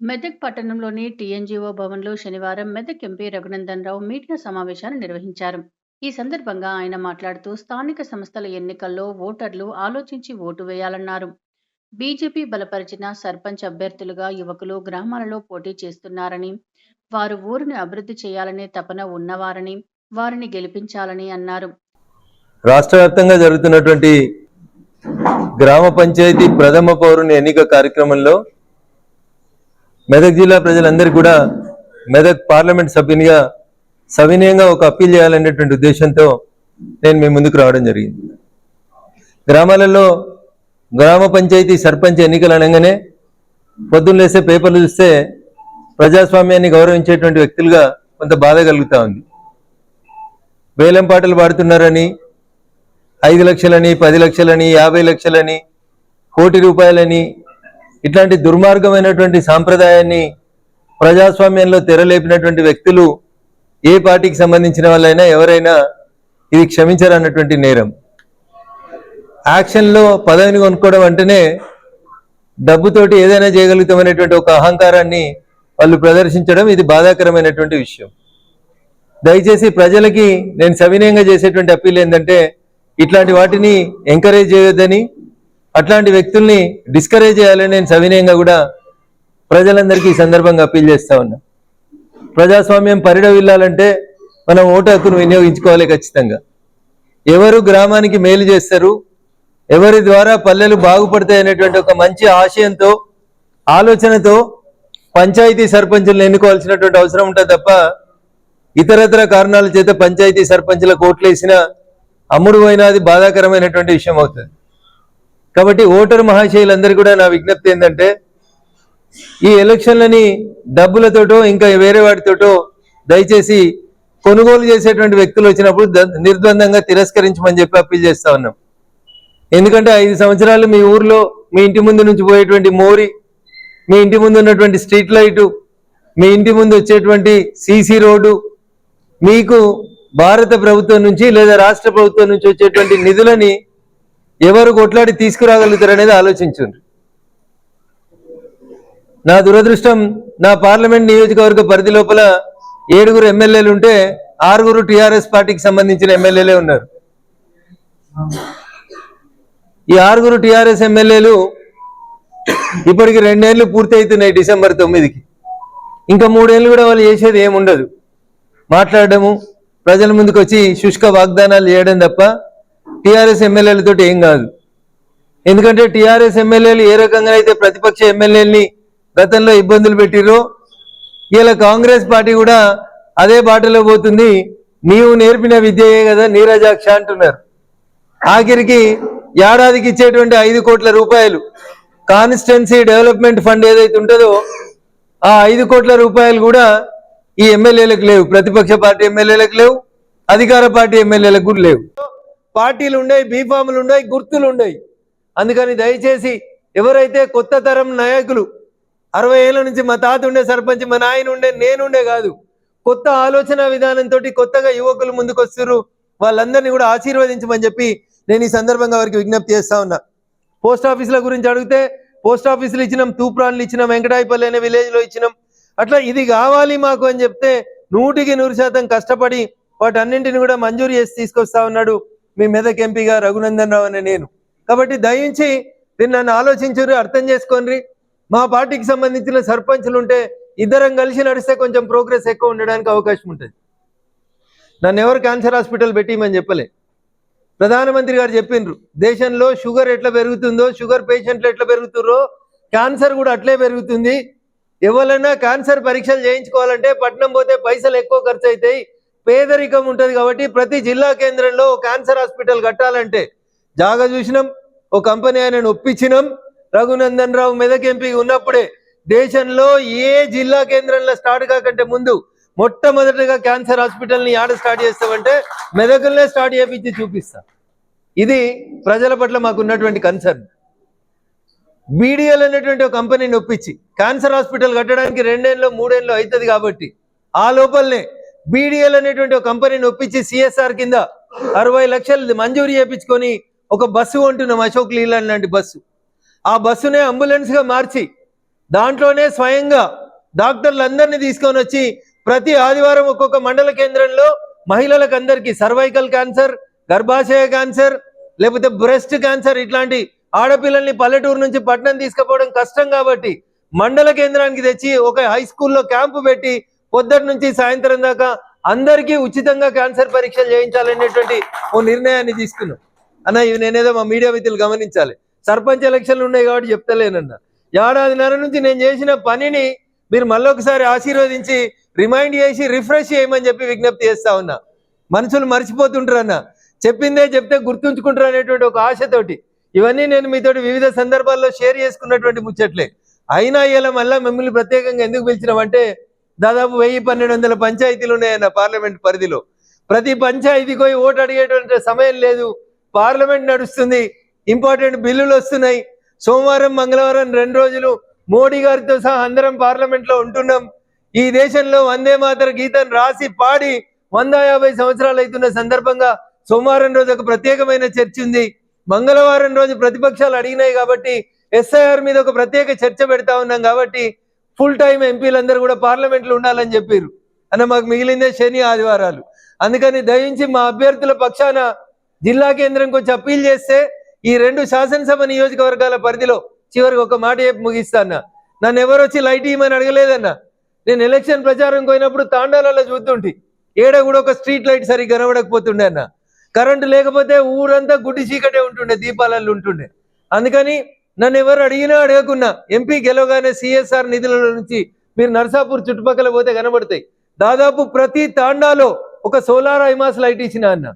మెదక్ పట్టణంలోని టీఎన్జీఓ భవన్లో శనివారం మెదక్ ఎంపీ రఘునందన్ రావు మీడియా సమావేశాన్ని నిర్వహించారు. ఈ సందర్భంగా ఆయన మాట్లాడుతూ స్థానిక సంస్థల ఎన్నికల్లో ఓటర్లు ఆలోచించి ఓటు వేయాలన్నారు. బీజేపీ బలపరిచిన సర్పంచ్ అభ్యర్థులుగా యువకులు గ్రామాలలో పోటీ చేస్తున్నారని వారు ఊరిని అభివృద్ధి చేయాలనే తపన ఉన్నవారని వారిని గెలిపించాలని అన్నారు. రాష్ట్ర వ్యాప్తంగా జరుగుతున్నటువంటి గ్రామ పంచాయతీ ప్రథమ పౌరుని ఎన్నిక కార్యక్రమంలో మెదక్ జిల్లా ప్రజలందరికీ కూడా మెదక్ పార్లమెంట్ సభ్యునిగా సవినయంగా ఒక అప్పీల్ చేయాలనేటువంటి ఉద్దేశంతో నేను మీ ముందుకు రావడం జరిగింది. గ్రామాలలో గ్రామ పంచాయతీ సర్పంచ్ ఎన్నికలు అనగానే పొద్దున్న లేసే పేపర్లు చూస్తే ప్రజాస్వామ్యాన్ని గౌరవించేటువంటి వ్యక్తులుగా కొంత బాధ కలుగుతూ ఉంది. వేలం పాటలు పాడుతున్నారని ఐదు లక్షలని పది లక్షలని యాభై లక్షలని కోటి రూపాయలని ఇట్లాంటి దుర్మార్గమైనటువంటి సాంప్రదాయాన్ని ప్రజాస్వామ్యంలో తెరలేపినటువంటి వ్యక్తులు ఏ పార్టీకి సంబంధించిన వాళ్ళైనా ఎవరైనా ఇది క్షమించరన్నటువంటి నేరం. యాక్షన్లో పదవిని కొనుక్కోవడం అంటేనే డబ్బుతోటి ఏదైనా చేయగలుగుతామనేటువంటి ఒక అహంకారాన్ని వాళ్ళు ప్రదర్శించడం ఇది బాధాకరమైనటువంటి విషయం. దయచేసి ప్రజలకి నేను సవినయంగా చేసేటువంటి అప్పీల్ ఏంటంటే ఇట్లాంటి వాటిని ఎంకరేజ్ చేయొద్దని అట్లాంటి వ్యక్తుల్ని డిస్కరేజ్ చేయాలని నేను సవినయంగా కూడా ప్రజలందరికీ ఈ సందర్భంగా అప్పీల్ చేస్తా ఉన్నా. ప్రజాస్వామ్యం పరిడవిల్లాలంటే మనం ఓటు హక్కును వినియోగించుకోవాలి ఖచ్చితంగా. ఎవరు గ్రామానికి మేలు చేస్తారు ఎవరి ద్వారా పల్లెలు బాగుపడతాయి అనేటువంటి ఒక మంచి ఆశయంతో ఆలోచనతో పంచాయతీ సర్పంచులను ఎన్నుకోవాల్సినటువంటి అవసరం ఉంటుంది తప్ప ఇతరతర కారణాల చేత పంచాయతీ సర్పంచుల కోట్లేసిన అమ్ముడు పోయినది బాధాకరమైనటువంటి విషయం అవుతుంది. కాబట్టి ఓటర్ మహాశయులందరూ కూడా నా విజ్ఞప్తి ఏంటంటే ఈ ఎలక్షన్లని డబ్బులతోటో ఇంకా వేరే వాటితోటో దయచేసి కొనుగోలు చేసేటువంటి వ్యక్తులు వచ్చినప్పుడు ద- నిర్ద్వందంగా తిరస్కరించమని చెప్పి అప్పీల్ చేస్తా ఉన్నాం. ఎందుకంటే ఐదు సంవత్సరాలు మీ ఊర్లో మీ ఇంటి ముందు నుంచి పోయేటువంటి మోరి మీ ఇంటి ముందు ఉన్నటువంటి స్ట్రీట్ లైటు మీ ఇంటి ముందు వచ్చేటువంటి సీసీ రోడ్డు మీకు భారత ప్రభుత్వం నుంచి లేదా రాష్ట్ర ప్రభుత్వం నుంచి వచ్చేటువంటి నిధులని ఎవరు కొట్లాడి తీసుకురాగలుగుతారు అనేది ఆలోచించండి నా దురదృష్టం నా పార్లమెంట్ నియోజకవర్గ పరిధి లోపల ఏడుగురు ఎమ్మెల్యేలు ఉంటే ఆరుగురు టిఆర్ఎస్ పార్టీకి సంబంధించిన ఎమ్మెల్యేలే ఉన్నారు. ఈ ఆరుగురు టిఆర్ఎస్ ఎమ్మెల్యేలు ఇప్పటికి రెండేళ్ళు పూర్తి అవుతున్నాయి డిసెంబర్ తొమ్మిదికి. ఇంకా మూడేళ్ళు కూడా వాళ్ళు చేసేది ఏముండదు. మాట్లాడడము ప్రజల ముందుకు వచ్చి శుష్క వాగ్దానాలు చేయడం తప్ప టిఆర్ఎస్ ఎమ్మెల్యేలతో ఏం కాదు. ఎందుకంటే టిఆర్ఎస్ ఎమ్మెల్యేలు ఏ రకంగా అయితే ప్రతిపక్ష ఎమ్మెల్యేలని గతంలో ఇబ్బందులు పెట్టిరో ఇలా కాంగ్రెస్ పార్టీ కూడా అదే బాటలో పోతుంది. నీవు నేర్పిన విద్యయే కదా నీరజాక్ష అంటున్నారు. ఆఖరికి ఏడాదికి ఇచ్చేటువంటి ఐదు కోట్ల రూపాయలు కాన్స్టెన్సీ డెవలప్మెంట్ ఫండ్ ఏదైతే ఉంటుందో ఆ ఐదు కోట్ల రూపాయలు కూడా ఈ ఎమ్మెల్యేలకు లేవు. ప్రతిపక్ష పార్టీ ఎమ్మెల్యేలకు లేవు అధికార పార్టీ ఎమ్మెల్యేలకు కూడా లేవు. పార్టీలు ఉన్నాయి బీఫాములు ఉన్నాయి గుర్తులు ఉన్నాయి అందుకని దయచేసి ఎవరైతే కొత్త తరం నాయకులు అరవై ఏళ్ళ నుంచి మా తాత ఉండే సర్పంచ్ మా నాయన ఉండే నేనుండే కాదు కొత్త ఆలోచన విధానంతో కొత్తగా యువకులు ముందుకు వస్తున్నారు వాళ్ళందరినీ కూడా ఆశీర్వదించమని చెప్పి నేను ఈ సందర్భంగా వారికి విజ్ఞప్తి చేస్తా ఉన్నా. పోస్ట్ ఆఫీసుల గురించి అడిగితే పోస్ట్ ఆఫీసులు ఇచ్చినాం తూప్రాన్లు ఇచ్చినాం వెంకటాయపల్లి అనే విలేజ్లో ఇచ్చినాం. అట్లా ఇది కావాలి మాకు అని చెప్తే నూటికి నూరు శాతం కష్టపడి వాటన్నింటిని కూడా మంజూరు చేసి తీసుకొస్తా ఉన్నాడు మీ మెదక్ ఎంపీగా రఘునందన్ రావు అనే నేను. కాబట్టి దయించి దీన్ని నన్ను ఆలోచించరు అర్థం చేసుకోండి మా పార్టీకి సంబంధించిన సర్పంచులు ఉంటే ఇద్దరం కలిసి నడిస్తే కొంచెం ప్రోగ్రెస్ ఎక్కువ ఉండడానికి అవకాశం ఉంటుంది. నన్ను ఎవరు క్యాన్సర్ హాస్పిటల్ పెట్టిమని చెప్పలే. ప్రధానమంత్రి గారు చెప్పిండ్రు దేశంలో షుగర్ ఎట్లా పెరుగుతుందో షుగర్ పేషెంట్లు ఎట్లా పెరుగుతుందో క్యాన్సర్ కూడా అట్లే పెరుగుతుంది. ఎవరైనా క్యాన్సర్ పరీక్షలు చేయించుకోవాలంటే పట్నం పోతే పైసలు ఎక్కువ ఖర్చు అవుతాయి పేదరికం ఉంటుంది కాబట్టి ప్రతి జిల్లా కేంద్రంలో క్యాన్సర్ హాస్పిటల్ కట్టాలంటే జాగా చూసినాం ఓ కంపెనీ ఆయనను ఒప్పించినాం. రఘునందన్ రావు మెదక్ ఎంపీ ఉన్నప్పుడే దేశంలో ఏ జిల్లా కేంద్రంలో స్టార్ట్ కాకంటే ముందు మొట్టమొదటిగా క్యాన్సర్ హాస్పిటల్ని ఆడ స్టార్ట్ చేస్తామంటే మెదకులనే స్టార్ట్ చేపించి చూపిస్తా. ఇది ప్రజల పట్ల మాకు ఉన్నటువంటి కన్సర్న్ బీడీఎల్ అనేటువంటి ఒక కంపెనీని ఒప్పించి క్యాన్సర్ హాస్పిటల్ కట్టడానికి రెండేళ్ళు మూడేళ్ళు అవుతుంది కాబట్టి ఆ లోపలనే బీడీఎల్ అనేటువంటి ఒక కంపెనీని ఒప్పించి సిఎస్ఆర్ కింద అరవై లక్షలు మంజూరు చేయించుకొని ఒక బస్సు ఉంటున్నాం అశోక్ లీలాండ్ లాంటి బస్సు. ఆ బస్సునే అంబులెన్స్గా మార్చి దాంట్లోనే స్వయంగా డాక్టర్లు అందరినీ తీసుకొని వచ్చి ప్రతి ఆదివారం ఒక్కొక్క మండల కేంద్రంలో మహిళలకు అందరికీ సర్వైకల్ క్యాన్సర్ గర్భాశయ క్యాన్సర్ లేకపోతే బ్రెస్ట్ క్యాన్సర్ ఇట్లాంటి ఆడపిల్లల్ని పల్లెటూరు నుంచి పట్టణం తీసుకుపోవడం కష్టం కాబట్టి మండల కేంద్రానికి తెచ్చి ఒక హై స్కూల్లో క్యాంపు పెట్టి పొద్దుటి నుంచి సాయంత్రం దాకా అందరికీ ఉచితంగా క్యాన్సర్ పరీక్షలు చేయించాలనేటువంటి ఓ నిర్ణయాన్ని తీసుకున్నాం. అన్న ఇవి నేనేదో మా మీడియా మిత్రులు గమనించాలి. సర్పంచ్ ఎలక్షన్లు ఉన్నాయి కాబట్టి చెప్తలేనన్న. ఏడాదిన్నర నుంచి నేను చేసిన పనిని మీరు మళ్ళొకసారి ఆశీర్వదించి రిమైండ్ చేసి రిఫ్రెష్ చేయమని చెప్పి విజ్ఞప్తి చేస్తా ఉన్నా. మనుషులు మర్చిపోతుంటారు అన్న చెప్పిందే చెప్తే గుర్తుంచుకుంటారు అనేటువంటి ఒక ఆశతోటి. ఇవన్నీ నేను మీతోటి వివిధ సందర్భాల్లో షేర్ చేసుకున్నటువంటి ముచ్చట్లే. అయినా ఇలా మళ్ళీ మిమ్మల్ని ప్రత్యేకంగా ఎందుకు పిలిచినామంటే దాదాపు వెయ్యి పన్నెండు వందల పంచాయతీలు ఉన్నాయన్న పార్లమెంట్ పరిధిలో. ప్రతి పంచాయతీకి పోయి ఓటు అడిగేటువంటి సమయం లేదు. పార్లమెంట్ నడుస్తుంది. ఇంపార్టెంట్ బిల్లులు వస్తున్నాయి. సోమవారం మంగళవారం రెండు రోజులు మోడీ గారితో సహా అందరం పార్లమెంట్లో ఉంటున్నాం. ఈ దేశంలో వందే మాతర గీతాన్ని రాసి పాడి వంద యాభై సంవత్సరాలు అవుతున్న సందర్భంగా సోమవారం రోజు ఒక ప్రత్యేకమైన చర్చ ఉంది. మంగళవారం రోజు ప్రతిపక్షాలు అడిగినాయి కాబట్టి ఎస్ఐఆర్ మీద ఒక ప్రత్యేక చర్చ పెడతా ఉన్నాం కాబట్టి ఫుల్ టైం ఎంపీలందరూ కూడా పార్లమెంట్లో ఉండాలని చెప్పారు. అన్న మాకు మిగిలిందే శని ఆదివారాలు. అందుకని దయించి మా అభ్యర్థుల పక్షాన జిల్లా కేంద్రంకి వచ్చి అప్పీల్ చేస్తే ఈ రెండు శాసనసభ నియోజకవర్గాల పరిధిలో చివరికి ఒక మాట చెప్పి ముగిస్తాన్న నన్ను ఎవరు వచ్చి లైట్ ఇవ్వమని అడగలేదన్న. నేను ఎలక్షన్ ప్రచారం పోయినప్పుడు తాండాలలో చూస్తుంటే. ఏడ కూడా ఒక స్ట్రీట్ లైట్ సరిగ్గా కనబడకపోతుండే అన్న. కరెంటు లేకపోతే ఊరంతా గుడ్డి చీకటే ఉంటుండే దీపాలలో ఉంటుండే. అందుకని నన్ను ఎవరు అడిగినా అడగకున్నా. ఎంపీ గెలవగానే సిఎస్ఆర్ నిధుల నుంచి మీరు నర్సాపూర్ చుట్టుపక్కల పోతే కనబడతాయి. దాదాపు ప్రతి తాండాలో ఒక సోలార్ ఐమాస్ లైట్ ఇచ్చిన అన్న.